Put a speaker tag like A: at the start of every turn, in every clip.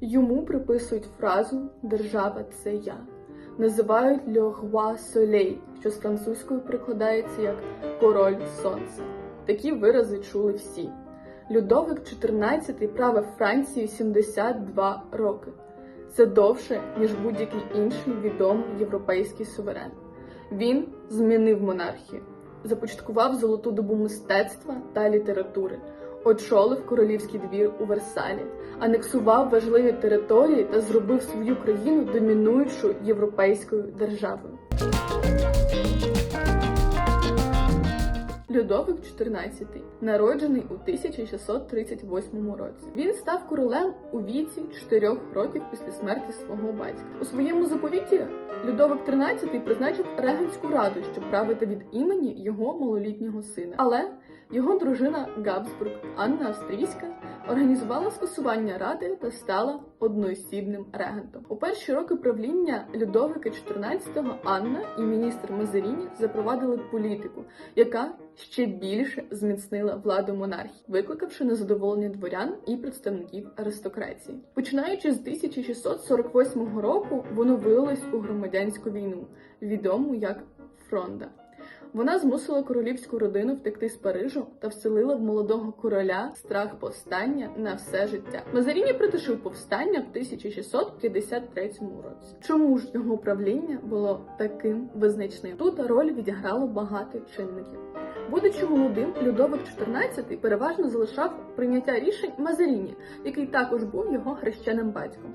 A: Йому приписують фразу Держава це я. Називають «Le roi soleil», що з французькою прикладається як Король Сонця. Такі вирази чули всі. Людовик XIV правив Францію 72 роки. Це довше, ніж будь-який інший відомий європейський суверен. Він змінив монархію, започаткував золоту добу мистецтва та літератури, очолив королівський двір у Версалі, анексував важливі території та зробив свою країну домінуючою європейською державою. Людовик XIV, народжений у 1638 році. Він став королем у віці 4 років після смерті свого батька. У своєму заповіті Людовик XIII призначив регенську раду, щоб правити від імені його малолітнього сина. Але його дружина Габсбург Анна Австрійська організувала скасування ради та стала одноосібним регентом. У перші роки правління Людовика XIV Анна і міністр Мазаріні запровадили політику, яка ще більше зміцнила владу монархії, викликавши незадоволення дворян і представників аристократії. Починаючи з 1648 року, воно вилилось у громадянську війну, відому як Фронда. Вона змусила королівську родину втекти з Парижу та вселила в молодого короля страх повстання на все життя. Мазаріні притишив повстання в 1653 році. Чому ж його правління було таким визначним? Тут роль відіграло багато чинників. Будучи молодим, Людовик XIV переважно залишав прийняття рішень Мазаріні, який також був його хрещеним батьком.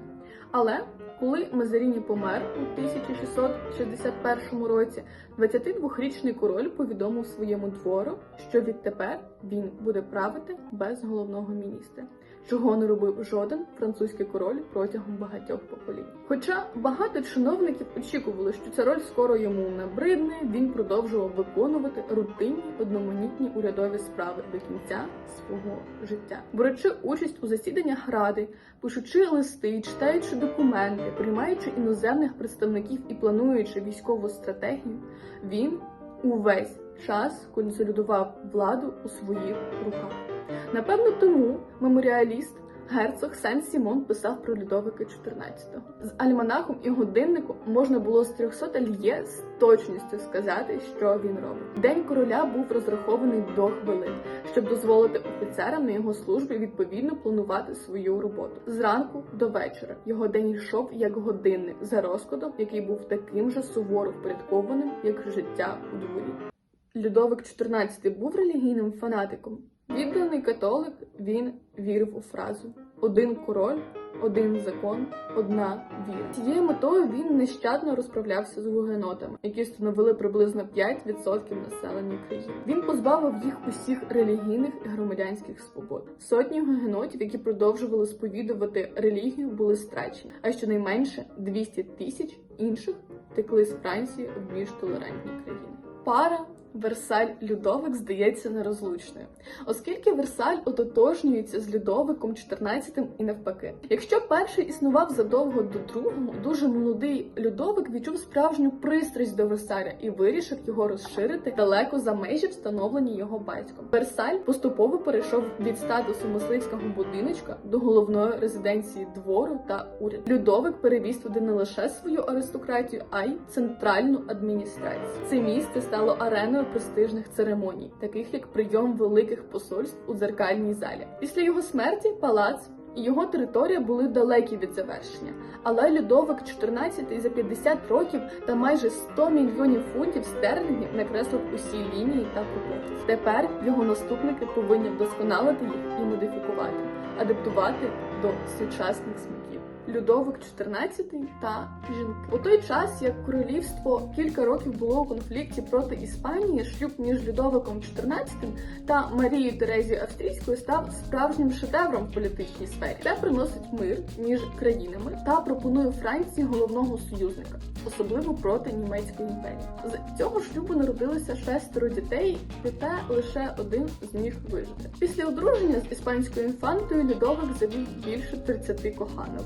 A: Але коли Мазаріні помер у 1661 році, 22-річний король повідомив своєму двору, що відтепер він буде правити без головного міністра, чого не робив жоден французький король протягом багатьох поколінь. Хоча багато чиновників очікували, що ця роль скоро йому набридне, він продовжував виконувати рутинні одноманітні урядові справи до кінця свого життя, беручи участь у засіданнях ради, пишучи листи, читаючи документи, приймаючи іноземних представників і плануючи військову стратегію, він увесь час консолідував владу у своїх руках. Напевно, тому меморіаліст герцог Сен Сімон писав про Людовика XIV. З альманахом і годинником можна було з 300 льє з точністю сказати, що він робить. День короля був розрахований до хвилин, щоб дозволити офіцерам на його службі відповідно планувати свою роботу. Зранку до вечора його день йшов як годинник за розкладом, який був таким же суворо впорядкованим, як життя у дворі. Людовик XIV був релігійним фанатиком. Відданий католик, він вірив у фразу один король, один закон, одна віра. Цією метою він нещадно розправлявся з гугенотами, які становили приблизно 5% населення країни. Він позбавив їх усіх релігійних і громадянських свобод. Сотні гугенотів, які продовжували сповідувати релігію, були страчені, а щонайменше 200 тисяч інших втекли з Франції в більш толерантні країни. Пара Версаль Людовик здається нерозлучною, оскільки Версаль ототожнюється з Людовиком XIV і навпаки. Якщо перший існував задовго до другого, дуже молодий Людовик відчув справжню пристрасть до Версаля і вирішив його розширити далеко за межі встановлені його батьком. Версаль поступово перейшов від статусу мисливського будиночка до головної резиденції двору та уряду. Людовик перевіз туди не лише свою аристократію, а й центральну адміністрацію. Це місце стало ареною престижних церемоній, таких як прийом великих посольств у дзеркальній залі. Після його смерті палац і його територія були далекі від завершення. Але Людовик XIV за 50 років та майже 100 мільйонів фунтів стерлінгів накреслив усі лінії та пропорції. Тепер його наступники повинні вдосконалити їх і модифікувати, адаптувати до сучасних смаків. Людовик XIV та жінки у той час, як королівство кілька років було у конфлікті проти Іспанії, шлюб між Людовиком XIV та Марією Терезією Австрійською став справжнім шедевром в політичній сфері. Це приносить мир між країнами та пропонує Франції головного союзника, особливо проти німецької імперії. З цього шлюбу народилося шестеро дітей, проте лише один зміг вижити. Після одруження з іспанською інфантою Людовик завів більше 30 коханок.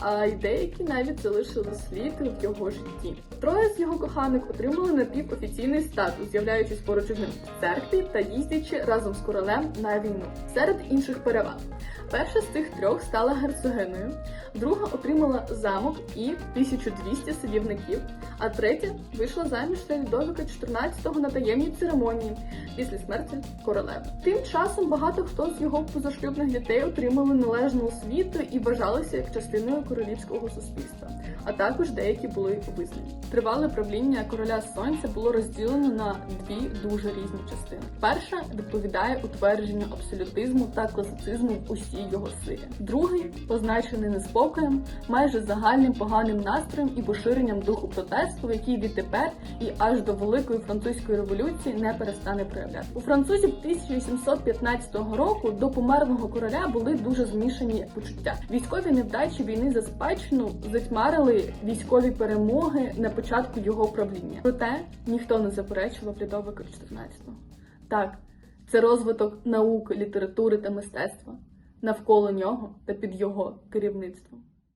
A: а й деякі навіть залишили слід в його житті. Троє з його коханок отримали напівофіційний статус, з'являючись поруч ним в церкві та їздячи разом з королем на війну. Серед інших переваг. Перша з цих трьох стала герцогиною, друга отримала замок і 1200 садівників, а третя вийшла заміж за Людовика XIV на таємній церемонії після смерті королеви. Тим часом багато хто з його позашлюбних дітей отримали належну освіту і вважалися як частиною королівського суспільства, а також деякі були визнані. Тривале правління короля сонця було розділено на дві дуже різні частини. Перша відповідає утвердженню абсолютизму та класицизму в усій його силі. Другий позначений неспокоєм, майже загальним поганим настроєм і поширенням духу протесту, який відтепер і аж до великої французької революції не перестане проявляти. У французів 1715 року до померлого короля були дуже змішані почуття. Військові невдачі війни за спадщину затьмарили військові перемоги на початку його правління. Проте ніхто не заперечував Людовика XIV. Так, це розвиток науки, літератури та мистецтва навколо нього та під його керівництвом.